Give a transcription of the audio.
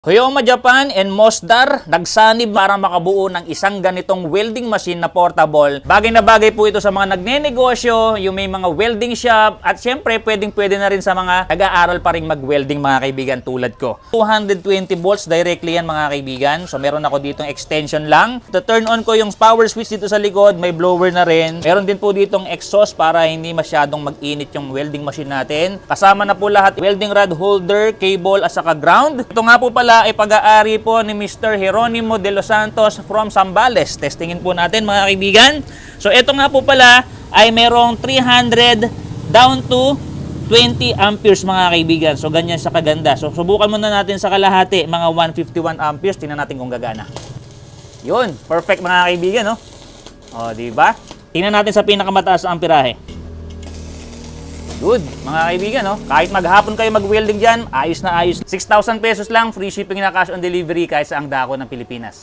Hoyoma Japan and Mosdar nagsanib para makabuo ng isang ganitong welding machine na portable. Bagay na bagay po ito sa mga nagnenegosyo, yung may mga welding shop, at syempre pwedeng pwede na rin sa mga nag-aaral pa rin mag-welding mga kaibigan tulad ko. 220 volts directly yan mga kaibigan. So meron ako ditong extension lang. To turn on ko yung power switch dito sa likod, may blower na rin. Meron din po ditong exhaust para hindi masyadong mag-init yung welding machine natin. Kasama na po lahat welding rod holder, cable at saka ground. Ito nga po pala ay pag-aari po ni Mr. Jeronimo de los Santos from Zambales. Testingin po natin mga kaibigan. So ito nga po pala ay merong 300 down to 20 amperes mga kaibigan. So ganyan sa kaganda. So subukan muna natin sa kalahati, mga 151 amperes. Tingnan natin kung gagana. Yun, perfect mga kaibigan, no? O, di ba? Tingnan natin sa pinakamataas na amperahe. Good, mga kaibigan, no? Kahit maghapon kayo mag-welding dyan, ayos na ayos. 6,000 pesos lang, free shipping na cash on delivery kahit sa ang dako ng Pilipinas.